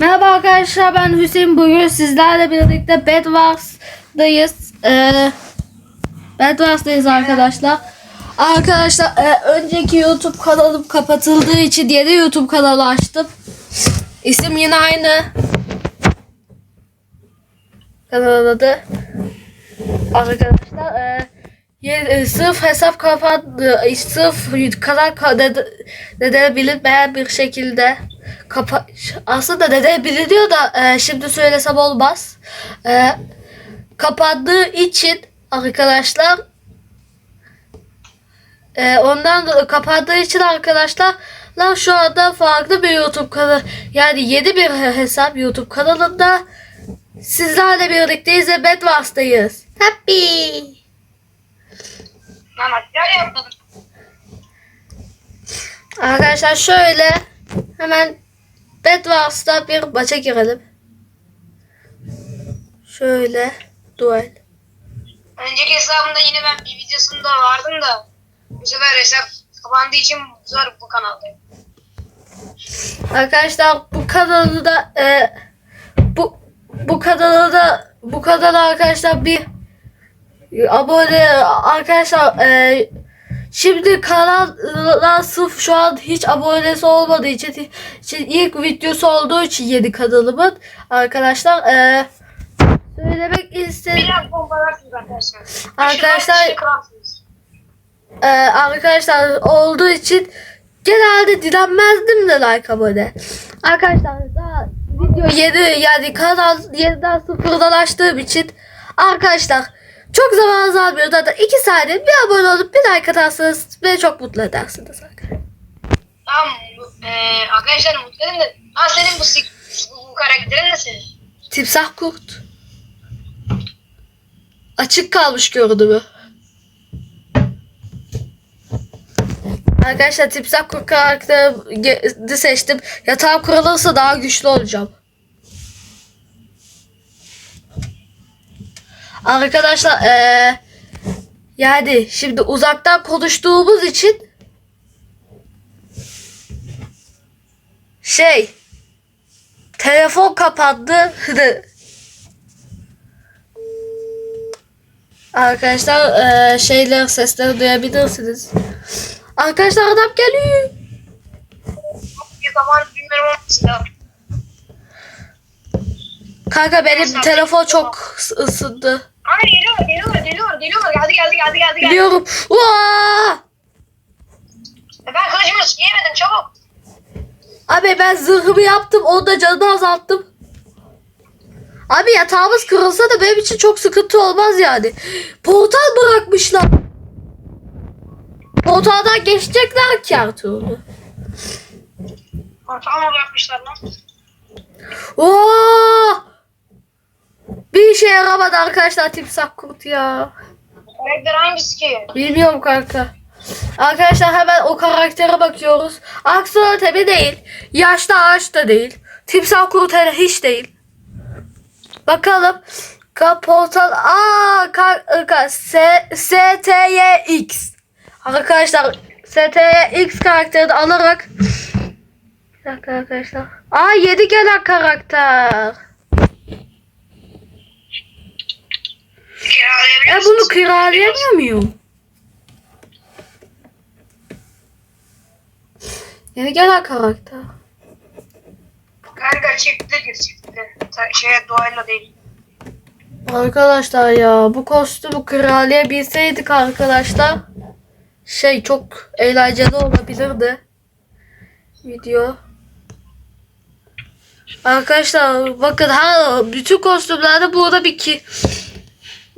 Merhaba arkadaşlar ben Hüseyin bugün sizlerle birlikte Bedwars'dayız. Ee, Bedwars'dayız arkadaşlar. Arkadaşlar e, önceki YouTube kanalım kapatıldığı için yeni YouTube kanalı açtım. İsim yine aynı. Kanalın adı. Arkadaşlar e, yeni- e, sırf hesap kapandı. e, Sırf kanal ka- neden, neden bilinmeyen bir şekilde kapa aslında neden biliniyor da e, şimdi söylesem olmaz. E, kapandığı için arkadaşlar e, ondan kapandığı için arkadaşlar lan şu anda farklı bir YouTube kanalı yani yeni bir hesap YouTube kanalında sizlerle birlikteyiz ve Bedwars'tayız. Happy. Yapalım. Arkadaşlar şöyle hemen Bedwars'ta bir maça girelim. Şöyle duel. Önceki hesabımda yine ben bir videosunda vardım da bu sefer hesap kapandığı için sefer bu kanaldayım. Arkadaşlar bu kanalı da e, bu bu kanalı da bu kanala arkadaşlar bir abone arkadaşlar e, şimdi kanala sırf şu an hiç abonesi olmadığı için, için ilk videosu olduğu için yeni kanalımın arkadaşlar e, söylemek istedim. Biraz bombalarsınız arkadaşlar. Arkadaşlar- kırarsınız. Ee, arkadaşlar olduğu için genelde dilenmezdim de like abone. Arkadaşlar daha video yeni yani kanal yeniden sıfırdan açtığım için arkadaşlar çok zaman almıyor zaten 2 saniye bir abone olup bir like atarsanız beni çok mutlu edersiniz arkadaşlar. Tamam eee arkadaşlar mutlu edin de. Ha senin bu, bu, karakterin senin? Timsah kurt. Açık kalmış görünümü. Arkadaşlar timsah kurt karakterini seçtim. Yatağım kurulursa daha güçlü olacağım. Arkadaşlar eee yani şimdi uzaktan konuştuğumuz için şey telefon kapandı. Arkadaşlar eee şeyler sesleri duyabilirsiniz. Arkadaşlar adam geliyor. Kanka benim telefon çok ıs- ısındı. Geliyorlar geldi geldi geldi geldi geldi. Biliyorum. Vaa! E Ben kılıcımı giyemedim çabuk. Abi ben zırhımı yaptım. Onda canını azalttım. Abi yatağımız kırılsa da benim için çok sıkıntı olmaz yani. Portal bırakmışlar. Portaldan geçecekler ki her türlü. Ortalama bırakmışlar lan. Oo! Bir işe yaramadı arkadaşlar timsah kurt ya. Karakter hangisi ki? Bilmiyorum kanka. Arkadaşlar hemen o karaktere bakıyoruz. Aksolotl değil. Yaşlı ağaç da değil. Timsah kurt hele hiç değil. Bakalım. Kaportal. Aa, ka, ka, S, STYX. Arkadaşlar STYX karakterini alarak bir dakika arkadaşlar. Aa 7 gelen karakter. Kiralayabiliyor musun? bunu kiralayamıyor muyum? Yeni gelen karakter. Kanka çiftli gir çiftli. Ta- Şeye doğayla değil. Arkadaşlar ya bu kostümü kiralayabilseydik arkadaşlar şey çok eğlenceli olabilirdi video. Arkadaşlar bakın ha bütün kostümlerde burada bir ki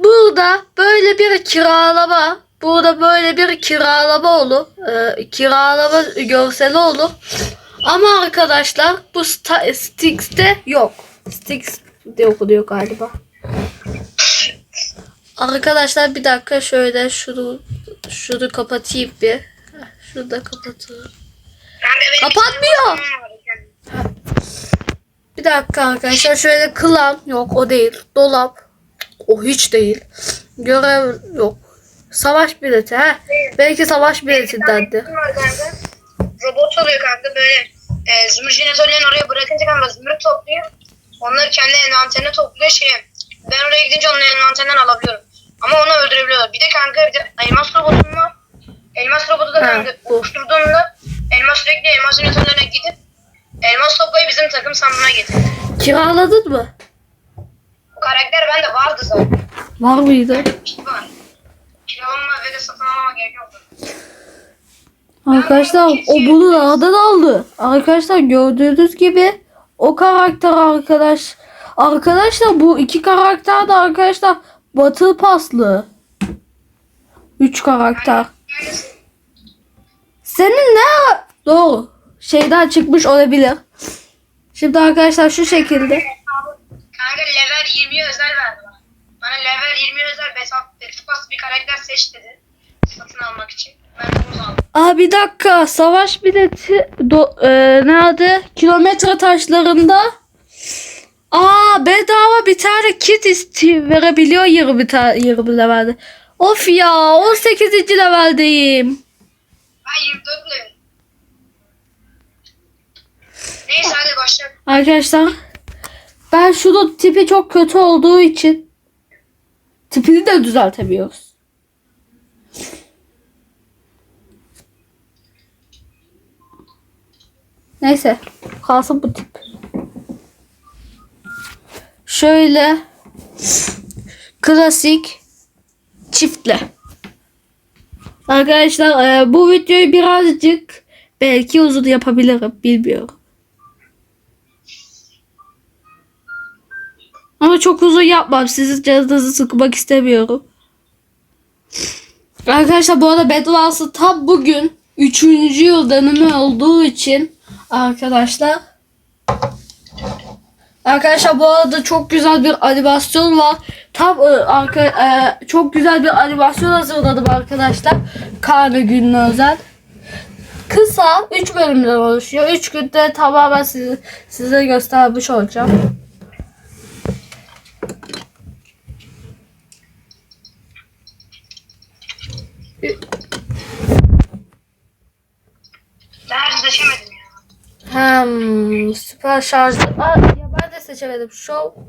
burada böyle bir kiralama burada böyle bir kiralama olur. Ee, kiralama görseli olur. Ama arkadaşlar bu Stix'te yok. Stix diye okunuyor galiba. Arkadaşlar bir dakika şöyle şunu şunu kapatayım bir. Şunu da benim Kapatmıyor. bir dakika arkadaşlar şöyle klan yok o değil. Dolap o hiç değil. Görev yok. Savaş bileti he. Belki savaş var kanka. Robot oluyor kanka böyle e, zümrüt jeneratörlerini oraya bırakınca kanka zümrüt topluyor. Onları kendi envanterine topluyor şey. Ben oraya gidince onun envanterinden alabiliyorum. Ama onu öldürebiliyorlar. Bir de kanka bir de elmas robotum var. Elmas robotu da Ha, kanka bu. oluşturduğumda elmas sürekli elmas jeneratörlerine gidip elmas toplayıp bizim takım sandığına getiriyor. Kiraladın mı? Karakter bende vardı zaten. Var mıydı? Var. Kiralama ve de satın almama gerek yok. Arkadaşlar o bunu nereden aldı? Arkadaşlar gördüğünüz gibi o karakter arkadaş. Arkadaşlar bu iki karakter de arkadaşlar Battle Pass'lı. Üç karakter. Senin ne? Doğru. Şeyden çıkmış olabilir. Şimdi arkadaşlar şu şekilde. Kanka level 20 özel verdi bana. Bana level 20 özel Betafas bir karakter seç dedi. Satın almak için. Ben de bunu aldım. Aa bir dakika. Savaş bileti do, e, nerede? Kilometre taşlarında. Aa bedava bir tane kit isti verebiliyor 20 tane 20 levelde. Of ya 18. leveldeyim. Ben 24 level. Neyse hadi başla. Arkadaşlar ben şunun tipi çok kötü olduğu için tipini de düzeltemiyoruz. Neyse kalsın bu tip. Şöyle klasik çiftle. Arkadaşlar e, bu videoyu birazcık belki uzun yapabilirim bilmiyorum. Ama çok uzun yapmam. Sizin canınızı sıkmak istemiyorum. Arkadaşlar bu arada House'ı tam bugün 3. yıl dönümü olduğu için arkadaşlar Arkadaşlar bu arada çok güzel bir animasyon var. Tam e, arka, e, çok güzel bir animasyon hazırladım arkadaşlar. Karne gününe özel. Kısa 3 bölümden oluşuyor. 3 günde tamamen size, size göstermiş olacağım. Ben her seçemedim ya. Süper şarjlı. Aa, ya ben de seçemedim. Show.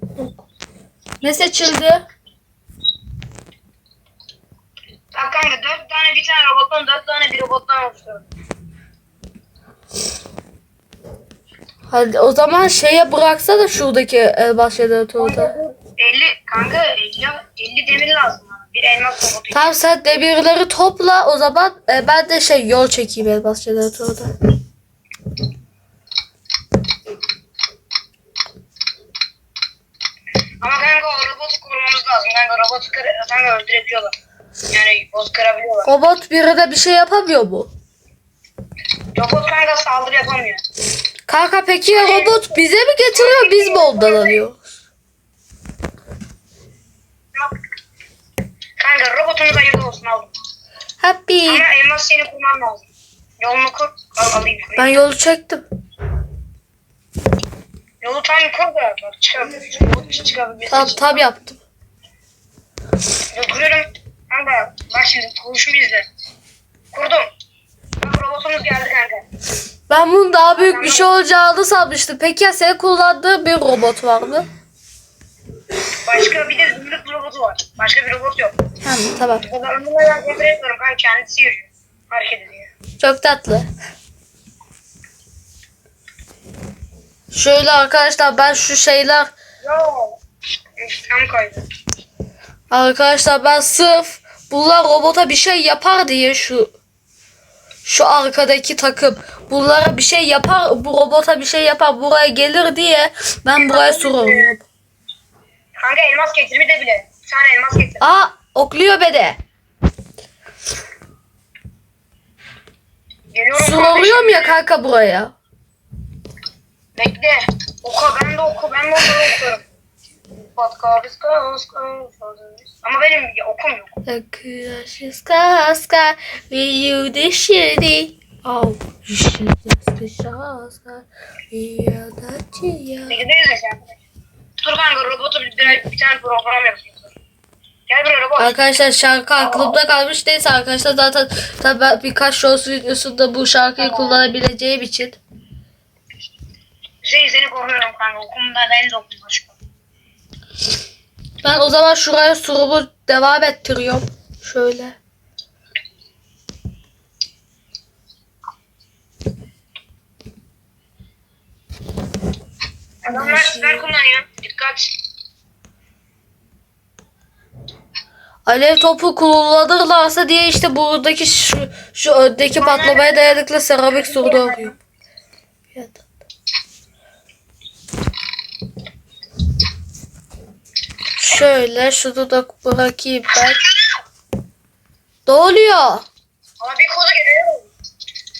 Ne seçildi? Bak kanka 4 tane bir tane robottan 4 tane bir robottan oluşuyor. Hadi o zaman şeye bıraksa da şuradaki elmas jeneratörde. 50 kanka 50, 50 demir lazım bana. Bir elmas robotu. Tamam sen demirleri topla o zaman e, ben de şey yol çekeyim elmas jeneratörde. Ama kanka o robotu kurmamız lazım. Kanka robotu kır, kanka öldürebiliyorlar. Yani boz kırabiliyorlar. Robot birine bir şey yapamıyor mu? Robot kanka saldırı yapamıyor. Kanka peki ya robot bize mi getiriyor biz mi ondan alıyoruz? Kanka robotumuz hayırlı olsun aldım. Happy. Ama elmas seni kurman lazım. Yolunu kur. Al, alayım. Ben yolu çektim. Yolu tam kur da bak. Tam tam yaptım. Kuruyorum. Kanka bak şimdi kuruşumu izle. Kurdum. Robotumuz geldi kanka. Ben bunun daha büyük bir şey olacağını sanmıştım. Peki ya senin kullandığın bir robot var mı? Başka bir de zümrüt robotu var. Başka bir robot yok. Tamam tamam. Onunla ben kontrol etmiyorum kanka kendisi yürüyor. Hareket ediyor. Çok tatlı. Şöyle arkadaşlar ben şu şeyler Yo. Tam kaydı. arkadaşlar ben sırf bunlar robota bir şey yapar diye şu şu arkadaki takım bunlara bir şey yapar bu robota bir şey yapar buraya gelir diye ben buraya soruyorum. Kanka elmas getir bir de bile. Bir tane elmas getir. Aa okluyor beni. Geliyorum Soruyorum ya kanka buraya. Bekle. Oku ben de oku. Ben de onları okuyorum. Ama benim okum yok. Akıyaşız kaska ve şidi. Oh, şidi şaska ve yadaçıya. Ne gidiyorsun sen? Dur kanka robotu bir, bir, bir tane program yapayım. Gel robot. Arkadaşlar şarkı aklımda kalmış. Neyse arkadaşlar zaten tabii ben birkaç shorts videosunda bu şarkıyı kullanabileceğim için. Hüseyin seni koruyorum kanka. Okulumda en de okul başka. Ben o zaman şuraya surumu devam ettiriyorum. Şöyle. Adamlar siper kullanıyor. Dikkat. Alev topu kullanırlarsa diye işte buradaki şu, şu öndeki patlamaya dayanıklı seramik surda arıyorum. Şöyle şunu da bırakayım ben. Ne oluyor? Ama bir kolu geberiyor.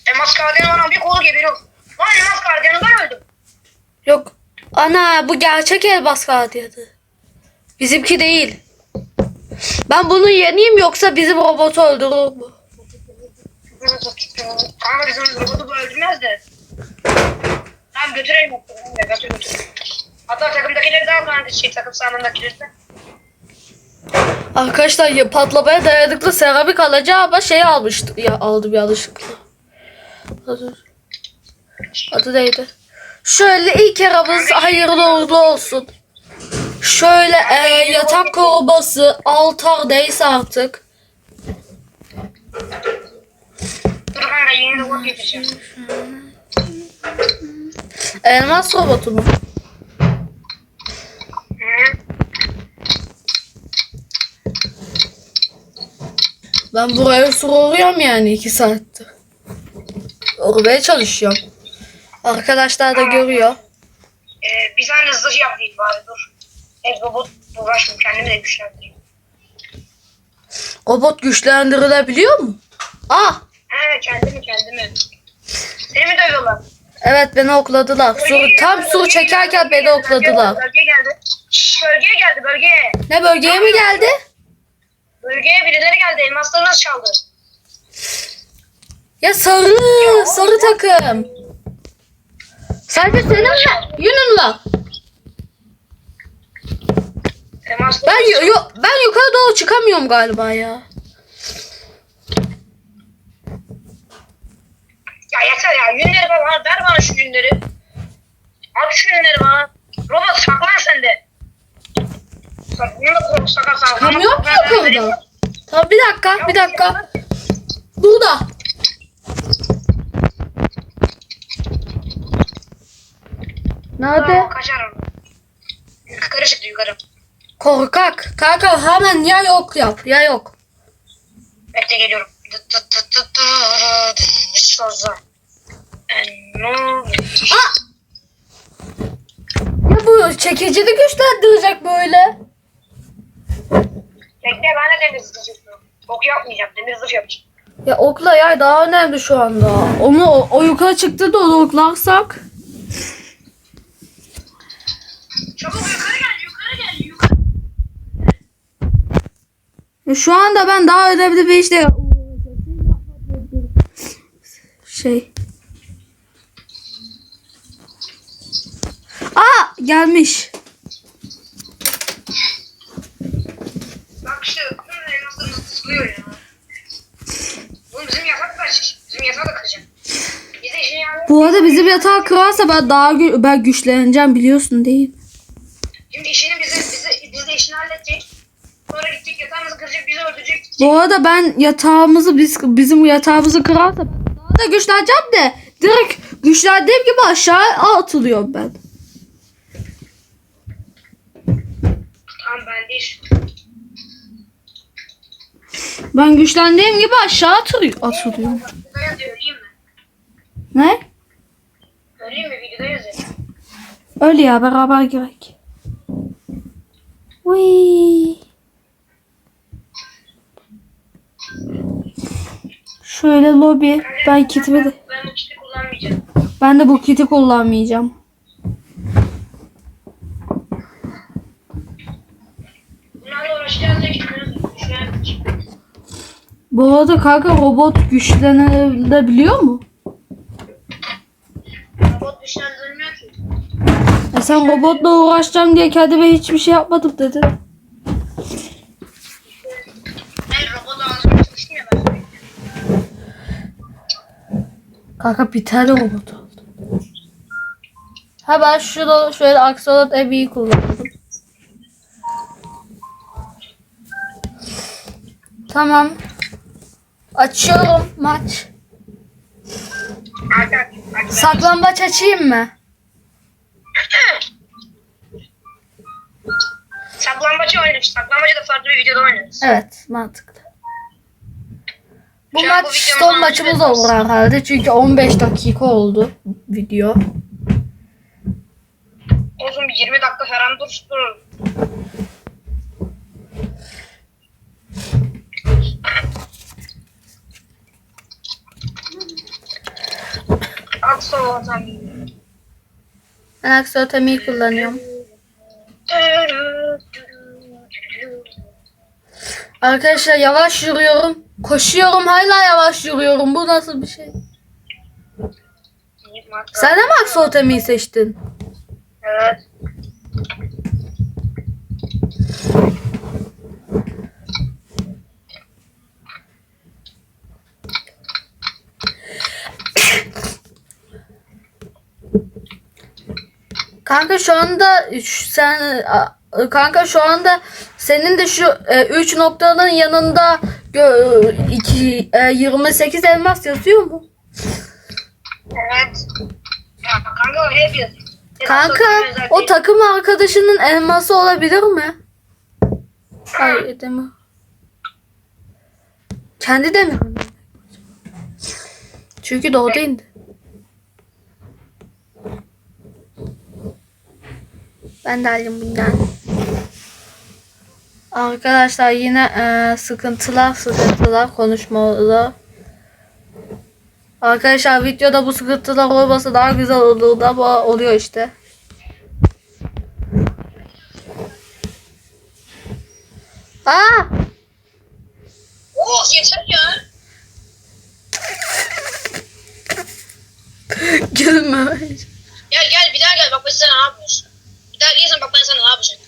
Elmas gardiyanı bana bir kolu geberiyor. Lan elmas gardiyanı ben öldüm. Yok. Ana bu gerçek elmas gardiyanı. Bizimki değil. Ben bunu yeneyim yoksa bizim robotu öldürür mü? Kanka bizim robotu bu öldürmez de. Tamam götürelim. Götür götür. Hatta takımdakileri de al kanka şey takım sahanındakileri de. Arkadaşlar ya patlamaya dayanıklı seramik alacağım ama şey almıştım. Ya aldım yanlışlıkla. Adı, adı neydi? Şöyle ilk aramız hayırlı uğurlu olsun. Şöyle e, yatak koruması, altar neyse artık. Dur kanka yeni robot getireceğim. Elmas robotu mu? Ben buraya soruyorum yani iki saattir. Oraya çalışıyorum. Arkadaşlar da görüyor. Ee, bir tane zırh yapayım bari dur. Evet robot uğraşmayayım kendimi de güçlendireyim. Robot güçlendirilebiliyor mu? Ah! He kendimi kendimi. Seni mi dövüyorlar? Evet beni okladılar. Sur, tam sur çekerken beni okladılar. Bölgeye geldi. Şşş, bölgeye geldi bölgeye. Ne bölgeye mi geldi? Bölgeye birileri geldi. Elmaslarınızı çaldı. Ya sarı, sarı takım. Sadece senin mi? Yunun var. Elmasları Ben yo, yo- ben yukarı doğru çıkamıyorum galiba. Ya yeter ya. Yünleri bana ver bana şu yünleri. Al şu yünleri bana. Robot saklan sen de. Bunu da korku sakarsan. Çıkamıyorum ki yukarıda. Tamam bir dakika, bir dakika. Burada. Nerede? Aa, kaçarım. Yukarı çıktı yukarı. Korkak. Kanka hemen ya yok yap ya yok. Bekle geliyorum. Ya bu çekicini güçlendirecek böyle. Bekle ben de demir zırh. Ok yapmayacağım. Demir zırh yapacağım. Ya okla yay daha önemli şu anda. Onu o, o yukarı çıktı da onu oklarsak. Çabuk yukarı gel yukarı gel yukarı. Şu anda ben daha önemli bir işle şey. Aa gelmiş. Bak şu bunun elmaslarını sıkıyor ya. Oğlum bizim yatak kaç. Bizim yatağı da kıracağım. Bize işin yani. Bu arada bizim yatağı kırarsa ben daha gü- ben güçleneceğim biliyorsun değil. Şimdi işini bize, bize, biz de işini halledecek. Sonra gidecek yatağımızı kıracak bizi öldürecek. Bu arada ben yatağımızı biz bizim yatağımızı kırarsa daha da güçleneceğim de direkt güçlendiğim gibi aşağı atılıyorum ben. Tamam ben değil. Ben güçlendiğim gibi aşağı atılıyor, atılıyorum. Videoda yazıyor öleyim mi? Ne? Öleyim mi videoda yazıyor. Öyle ya beraber girek. Uy. Şöyle lobi. Ben kitimi de, Ben bu kiti kullanmayacağım. ben de bu kiti kullanmayacağım. Bu arada kanka robot güçlenebiliyor mu? Robot güçlendirilmiyor ki. E sen robotla uğraşacağım diye kendime hiçbir şey yapmadım dedin. Hayır robot ağzına çalışmıyor ben söyleyeyim. Kanka bir tane robot oldu. Ha ben şurada şöyle Axolot Ebi'yi kullandım. Tamam. Açıyorum maç. Aç aç. aç. Saklambaç açayım mı? Saklambaçı oynarız. Saklambaçı da farklı bir videoda oynarız. Evet mantıklı. Bu Şu bu maç videonun son maçımız olur herhalde. Çünkü 15 dakika oldu video. Olsun bir 20 dakika falan dursun. Vatan. Ben kullanıyorum. Arkadaşlar yavaş yürüyorum. Koşuyorum hala yavaş yürüyorum. Bu nasıl bir şey? Sen de mi Axolot Ebi'yi seçtin? Evet. Kanka şu anda sen a- kanka şu anda senin de şu 3 noktanın yanında gö- iki, e, 28 elmas yazıyor mu? Evet. Ya kanka yazıyor. Kanka o takım arkadaşının elması olabilir mi? Hayır mi? Kendi de mi? Çünkü doğdu indi. Ben de alayım bundan. Arkadaşlar yine e, sıkıntılar sıkıntılar konuşmalı. Arkadaşlar videoda bu sıkıntılar olmasa daha güzel olurdu ama oluyor işte. Aa! Oh yeter ya. Gülme. Gel gel bir daha gel bak sana ne yapıyorsun. Gelirsen bak ben sana ne yapacağım.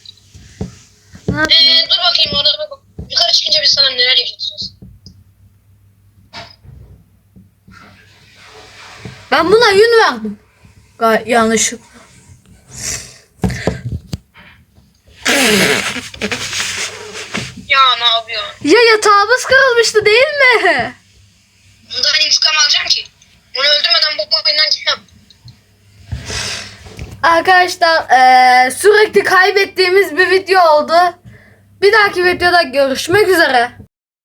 Ne yapayım? Ee, dur bakayım orada bak. Yukarı çıkınca biz sana neler yaşatacağız. Ben buna yün verdim. Gay yanlışlıkla. Ya ne yapıyor? Ya yatağımız kırılmıştı değil mi? Bundan intikam alacağım ki. Onu öldürmeden bu oyundan gitmem. Arkadaşlar eee, sürekli kaybettiğimiz bir video oldu. Bir dahaki videoda görüşmek üzere.